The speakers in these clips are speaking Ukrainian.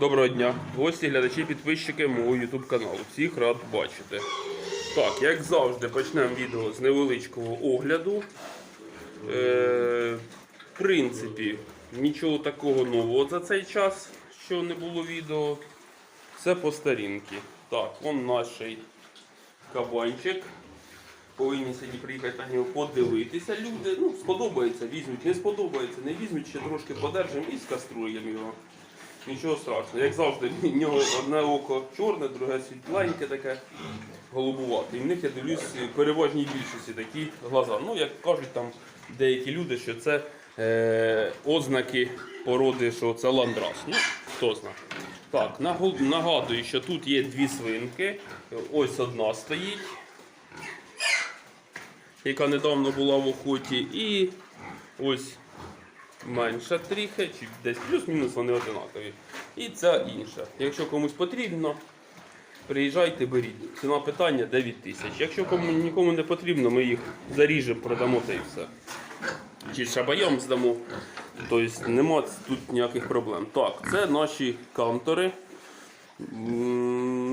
Доброго дня, гості, глядачі, підписчики мого YouTube каналу. Всіх рад бачити. Так, як завжди, почнемо відео з невеличкого огляду. Е, в принципі, нічого такого нового за цей час, що не було відео. Все по старінки. Так, он наш кабанчик. Повинні сьогодні приїхати на нього подивитися. Люди, ну, сподобається, візьмуть, не сподобається, не візьмуть, ще трошки подержимо і скаструємо його. Нічого страшного. Як завжди, в нього одне око чорне, друге світленьке таке голубувате. І в них, я дивлюсь, в переважній більшості такі глаза. Ну, як кажуть там деякі люди, що це е, ознаки породи, що це ландрас. Ну, хто знає. Так, нагадую, що тут є дві свинки. Ось одна стоїть, яка недавно була в охоті. І ось менша трохи, чи десь плюс-мінус вони одинакові. І ця інша. Якщо комусь потрібно, приїжджайте, беріть. Ціна питання 9 тисяч. Якщо кому нікому не потрібно, ми їх заріжемо, продамо та і все. Чи шабайом здамо. Тобто нема тут ніяких проблем. Так, це наші кантори.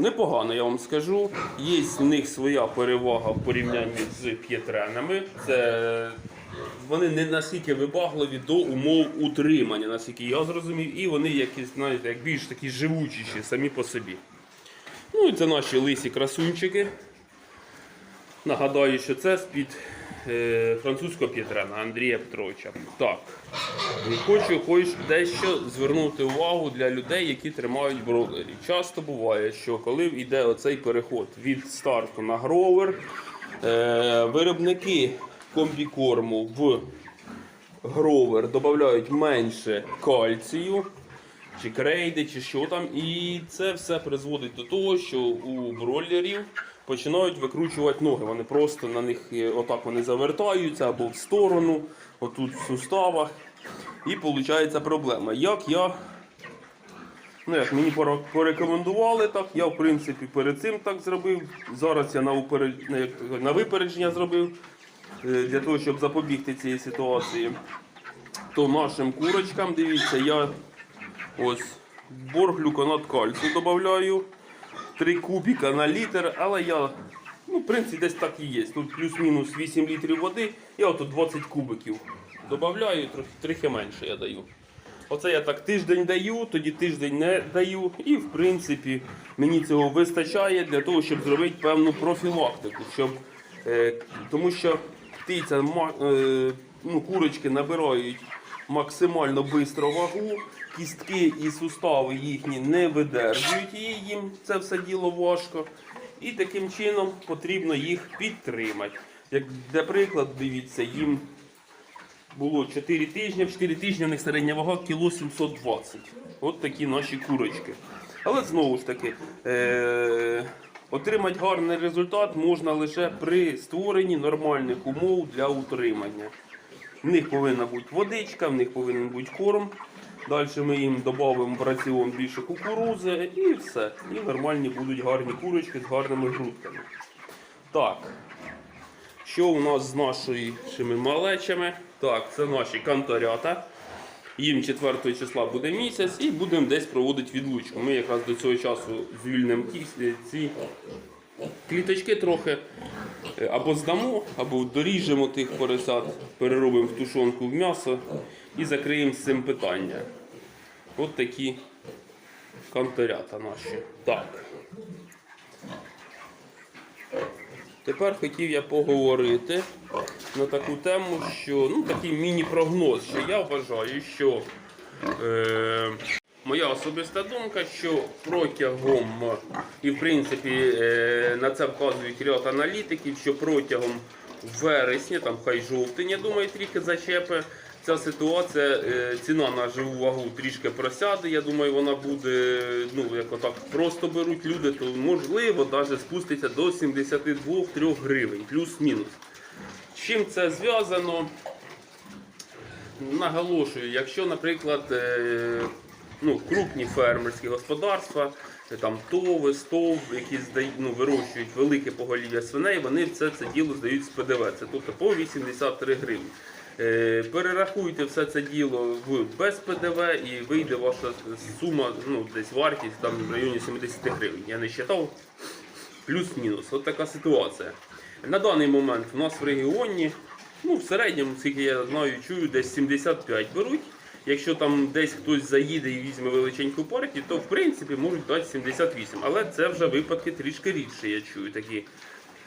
Непогано, я вам скажу. Є в них своя перевага в порівнянні з п'єтренами. Це вони не настільки вибагливі до умов утримання, наскільки я зрозумів, і вони якісь, знаєте, як більш такі живучіші самі по собі. Ну і це наші лисі красунчики. Нагадаю, що це з-під е, французького п'єтрена Андрія Петровича. Так, хочу хоч дещо звернути увагу для людей, які тримають бройлерів. Часто буває, що коли йде оцей переход від старту на гровер, е, виробники комбікорму в гровер додають менше кальцію. Чи крейди, чи що там, і це все призводить до того, що у бройлерів починають викручувати ноги. Вони просто на них е, отак вони завертаються або в сторону, отут в суставах. І виходить проблема. Як я, ну як мені порекомендували, так я в принципі перед цим так зробив. Зараз я на, на випередження зробив для того, щоб запобігти цій ситуації. То нашим курочкам, дивіться, я ось борглюконат кальцію додаю. 3 кубіка на літр, але я, ну, в принципі, десь так і є. Тут плюс-мінус 8 літрів води, я от 20 кубиків додаю, трохи менше я даю. Оце я так тиждень даю, тоді тиждень не даю. І в принципі мені цього вистачає для того, щоб зробити певну профілактику. Щоб, е, тому що птиця, е, ну, курочки набирають максимально швидко вагу, кістки і сустави їхні не видержують її, їм це все діло важко. І таким чином потрібно їх підтримати. Як для прикладу, дивіться, їм було 4 тижні, в 4 тижні в них середня вага кіло 720. От такі наші курочки. Але знову ж таки, е- отримати гарний результат можна лише при створенні нормальних умов для утримання. В них повинна бути водичка, в них повинен бути корм. Далі ми їм додамо в раціон більше кукурузи і все. І нормальні будуть гарні курочки з гарними грудками. Так, що у нас з нашими малечами? Так, це наші канторята. Їм 4 числа буде місяць і будемо десь проводити відлучку. Ми якраз до цього часу звільнимо ці кліточки трохи е, або здамо, або доріжемо тих поросят, переробимо в тушонку в м'ясо і закриємо з цим питання. От такі канторята наші. Так. Тепер хотів я поговорити на таку тему, що ну такий міні-прогноз, що я вважаю, що е, моя особиста думка, що протягом, і в принципі е, на це вказують ряд аналітиків, що протягом вересня, там хай жовтень, я думаю, трішки зачепи. Ця ситуація, е, ціна на живу вагу трішки просяде. Я думаю, вона буде, ну як отак просто беруть люди, то можливо навіть спуститься до 72-3 гривень, плюс-мінус. Чим це зв'язано? Наголошую, якщо, наприклад, е, ну, крупні фермерські господарства, е, там тови, стов, які здають, ну, вирощують велике поголів'я свиней, вони все це діло здають з ПДВ. Це тобто по 83 гривні. Е, Перерахуйте все це діло в без ПДВ і вийде ваша сума, ну десь вартість там в районі 70 гривень. Я не вважав. Плюс-мінус. От така ситуація. На даний момент у нас в регіоні, ну в середньому, скільки я знаю, чую, десь 75 беруть. Якщо там десь хтось заїде і візьме величеньку партію, то в принципі можуть дати 78. Але це вже випадки трішки рідше, я чую такі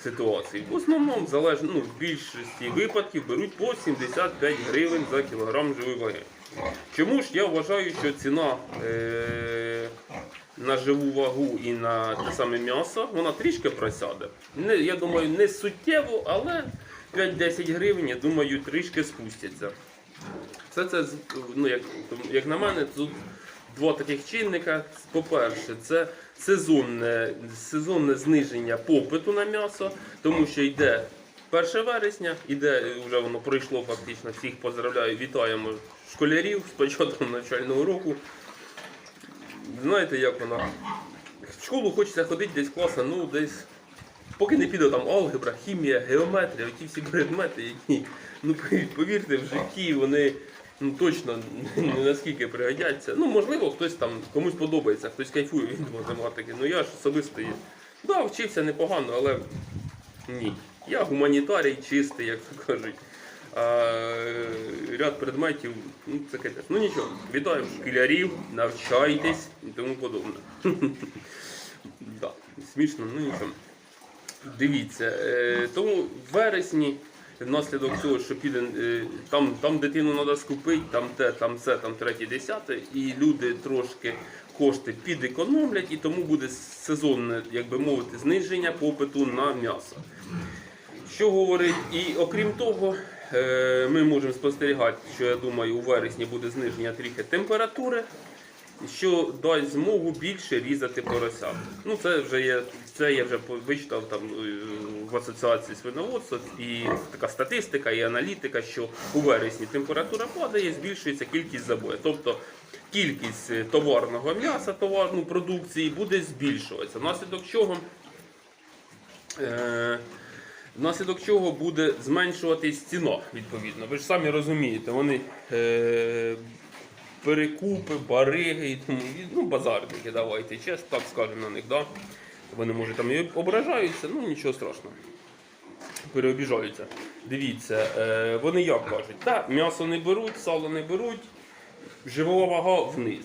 ситуації. В основному залежно, ну, в більшості випадків беруть по 75 гривень за кілограм живої ваги. Чому ж я вважаю, що ціна е- на живу вагу і на те саме м'ясо, вона трішки просяде. Не, я думаю, не суттєво, але 5-10 гривень, я думаю, трішки спустяться. Це, це ну, як, як на мене, тут два таких чинника. По-перше, це сезонне, сезонне зниження попиту на м'ясо, тому що йде 1 вересня, іде, вже воно пройшло фактично. Всіх поздравляю, вітаємо школярів з початком навчального року. Знаєте, як вона? В школу хочеться ходити десь класно, ну десь. Поки не піде там алгебра, хімія, геометрія, ті всі предмети, які, ну повірте, в житті вони ну, точно не наскільки пригодяться. Ну, можливо, хтось там комусь подобається, хтось кайфує від математики. Ну я ж особисто є. Да, вчився непогано, але ні. Я гуманітарій чистий, як то кажуть. А ряд предметів, ну це капець. Ну нічого, вітаю шкілярів, навчайтесь і тому подобне. Да, смішно, ну нічого. Дивіться, е, тому в вересні, внаслідок цього, що піде, е, там, там дитину треба скупити, там те, там це, там третє, десяте, і люди трошки кошти підекономлять, і тому буде сезонне, як би мовити, зниження попиту на м'ясо. Що говорить, і окрім того, ми можемо спостерігати, що я думаю, у вересні буде зниження трохи температури, що дасть змогу більше різати поросят. Ну це вже є, це я вже вичитав там е, в асоціації свиноводства і така статистика і аналітика, що у вересні температура падає, збільшується кількість забою. Тобто кількість е, товарного м'яса, товарної продукції буде збільшуватися. Внаслідок чого Е, Внаслідок чого буде зменшуватись ціна, відповідно. Ви ж самі розумієте, вони е, перекупи, бариги, і тому, ну, базарники, давайте, чесно, так скажемо на них. Да? Вони може там і ображаються, ну нічого страшного. Переобіжаються. Дивіться, е, вони як кажуть, та, м'ясо не беруть, сало не беруть, живова вага вниз.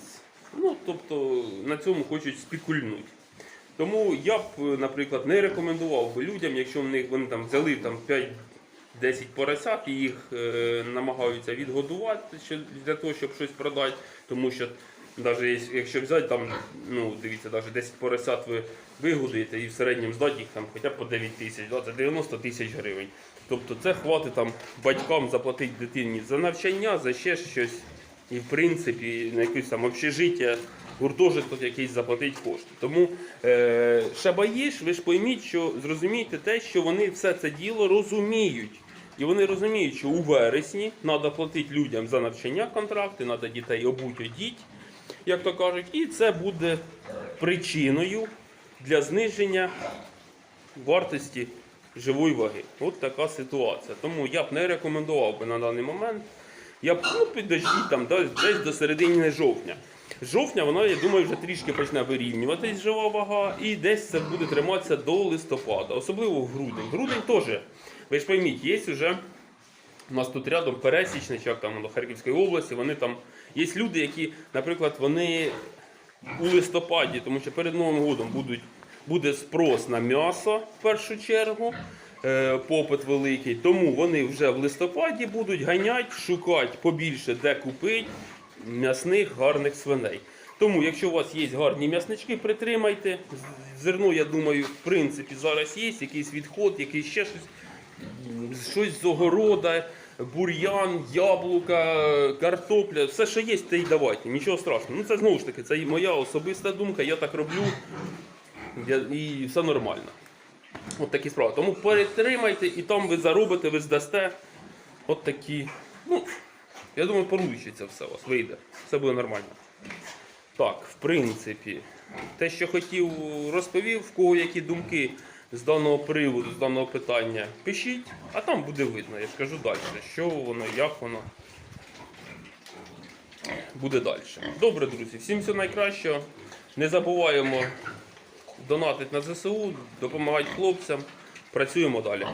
Ну, тобто на цьому хочуть спекульнути. Тому я б, е, наприклад, не рекомендував би людям, якщо в них вони там взяли там 5-10 поросят і їх е, намагаються відгодувати ще для того, щоб щось продати. Тому що навіть якщо взяти там, ну дивіться, навіть 10 поросят ви вигодуєте і в середньому здати їх там хоча б по 9 тисяч, да, це 90 тисяч гривень. Тобто це хватить там батькам заплатити дитині за навчання, за ще щось. І в принципі на якесь там общежиття, гуртожиток якийсь заплатить кошти. Тому е, шабаїш, ви ж пойміть, що зрозумійте те, що вони все це діло розуміють. І вони розуміють, що у вересні треба платити людям за навчання контракти, треба дітей обуть одіть, як то кажуть, і це буде причиною для зниження вартості живої ваги. От така ситуація. Тому я б не рекомендував би на даний момент. Я ну, підождіть там десь, до середини жовтня. З Жовтня вона, я думаю, вже трішки почне вирівнюватись жива вага, і десь це буде триматися до листопада, особливо в грудень. Грудень теж, ви ж пойміть, є вже у нас тут рядом пересічний, як там до Харківської області, вони там є люди, які, наприклад, вони у листопаді, тому що перед Новим годом будуть, буде спрос на м'ясо в першу чергу, попит великий. Тому вони вже в листопаді будуть ганяти, шукати побільше, де купити м'ясних гарних свиней. Тому, якщо у вас є гарні м'яснички, притримайте. Зерно, я думаю, в принципі, зараз є, якийсь відход, якийсь ще щось щось з огорода, бур'ян, яблука, картопля, все, що є, те й давайте. Нічого страшного. Ну це знову ж таки, це і моя особиста думка, я так роблю і все нормально. От такі справи. Тому перетримайте і там ви заробите, ви здасте. От такі. Ну, я думаю, получиться все у вас, вийде. Все буде нормально. Так, в принципі, те, що хотів, розповів, в кого які думки, з даного приводу, з даного питання, пишіть, а там буде видно. Я ж кажу далі, що воно, як воно буде далі. Добре, друзі, всім всього найкращого. Не забуваємо донатити на ЗСУ, допомагати хлопцям. Працюємо далі.